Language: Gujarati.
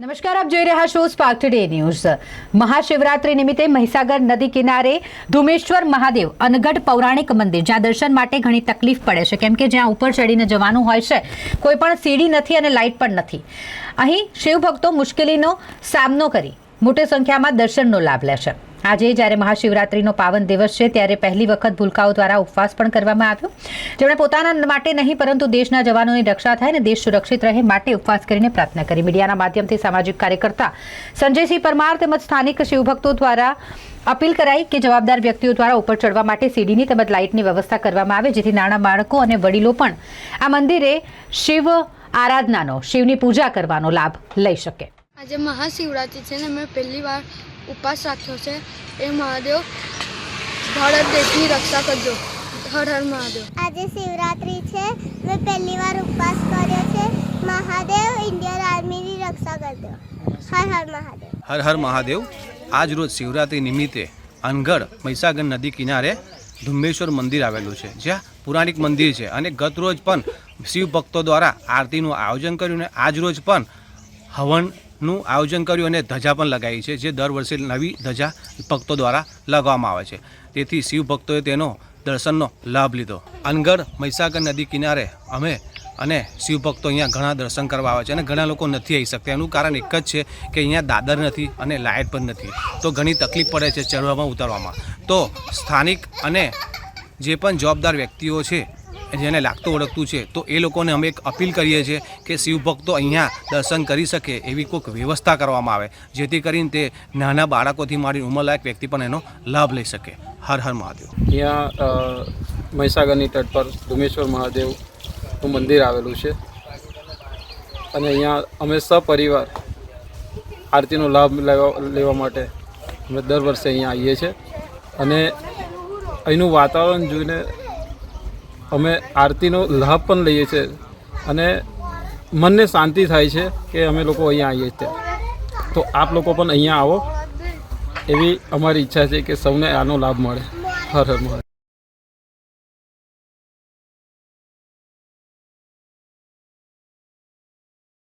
નમસ્કાર, આપ જોઈ રહ્યા છો સ્પાર્ક ટુડે ન્યૂઝ મહાશિવરાત્રી નિમિત્તે મહીસાગર નદી કિનારે ધુમેશ્વર મહાદેવ અનગઢ પૌરાણિક મંદિર, જ્યાં દર્શન માટે ઘણી તકલીફ પડે છે. કેમ કે જ્યાં ઉપર ચડીને જવાનું હોય છે, કોઈ પણ સીડી નથી અને લાઇટ પણ નથી. અહીં શિવભક્તો મુશ્કેલીનો સામનો કરી મોટી સંખ્યામાં દર્શનનો લાભ લે છે. આજે જ્યારે મહાશિવરાત્રિનો પાવન દિવસ છે, ત્યારે પહેલી વખત ભૂલકાઓ દ્વારા ઉપવાસ પણ કરવામાં આવ્યો. જેમણે પોતાના માટે નહીં, પરંતુ દેશના જવાનોની રક્ષા થાય અને દેશ સુરક્ષિત રહે માટે ઉપવાસ કરીને પ્રાર્થના કરી. મીડિયાના માધ્યમથી સામાજિક કાર્યકર્તા સંજયસિંહ પરમાર તેમજ સ્થાનિક શિવભક્તો દ્વારા અપીલ કરાઈ કે જવાબદાર વ્યક્તિઓ દ્વારા ઉપર ચડવા માટે સીડીની તેમજ લાઇટની વ્યવસ્થા કરવામાં આવે, જેથી નાના બાળકો અને વડીલો પણ આ મંદિરે શિવ આરાધનાનો, શિવની પૂજા કરવાનો લાભ લઈ શકે. આજે મહાશિવરાત્રિ છે ને, મેં પહેલી વાર ઉપવાસ રાખ્યો છે. એ મહાદેવ ભારત દેશની રક્ષા કરજો. હર હર મહાદેવ. આજે શિવરાત્રી છે. મેં પહેલી વાર ઉપવાસ કર્યો છે. મહાદેવ ઇન્ડિયન આર્મીની રક્ષા કરજો. હર હર મહાદેવ. હર હર મહાદેવ. આજ રોજ શિવરાત્રિ નિમિત્તે અનગઢ મહીસાગર નદી કિનારે ધુમ્મેશ્વર મંદિર આવેલું છે. જ્યાં પુરાણિક મંદિર છે અને ગત રોજ પણ શિવ ભક્તો દ્વારા આરતીનું આયોજન કર્યું અને આજ રોજ પણ હવનનું આયોજન કર્યું અને ધજા પણ લગાવી છે, જે દર વર્ષે નવી ધજા ભક્તો દ્વારા લગાવવામાં આવે છે. તેથી શિવ ભક્તોએ તેનો દર્શનનો લાભ લીધો. અનગઢ મહીસાગર નદી કિનારે અમે અને શિવભક્તો અહીંયા ઘણા દર્શન કરવા આવે છે અને ઘણા લોકો નથી આવી શકતા. એનું કારણ એક જ છે કે અહીંયા દાદર નથી અને લાઇટ પણ નથી. તો ઘણી તકલીફ પડે છે ચડવામાં ઉતરવામાં. તો સ્થાનિક અને જે પણ જવાબદાર વ્યક્તિઓ છે જેને લાગતું ઓળખતું છે, તો એ લોકોને અમે એક અપીલ કરીએ છીએ કે શિવભક્તો અહીંયા દર્શન કરી શકે એવી કોઈક વ્યવસ્થા કરવામાં આવે, જેથી કરીને તે નાના બાળકોથી મારી ઉંમરલાયક વ્યક્તિ પણ એનો લાભ લઈ શકે. હર હર મહાદેવ. અહીંયા મહીસાગરની તટ પર ધુમેશ્વર મહાદેવનું મંદિર આવેલું છે. અને અહીંયા અમે સપરિવાર આરતીનો લાભ લેવા લેવા માટે અમે દર વર્ષે અહીંયા આવીએ છીએ. અને અહીંનું વાતાવરણ જોઈને અમે આરતીનો લાભ પણ લઈએ છીએ અને મનને શાંતિ થાય છે કે અમે લોકો અહીંયા આવીએ છીએ. તો આપ લોકો પણ અહીંયા આવો. એવી અમારી ઈચ્છા છે કે સૌને આનો લાભ મળે. હર હર મહાદેવ.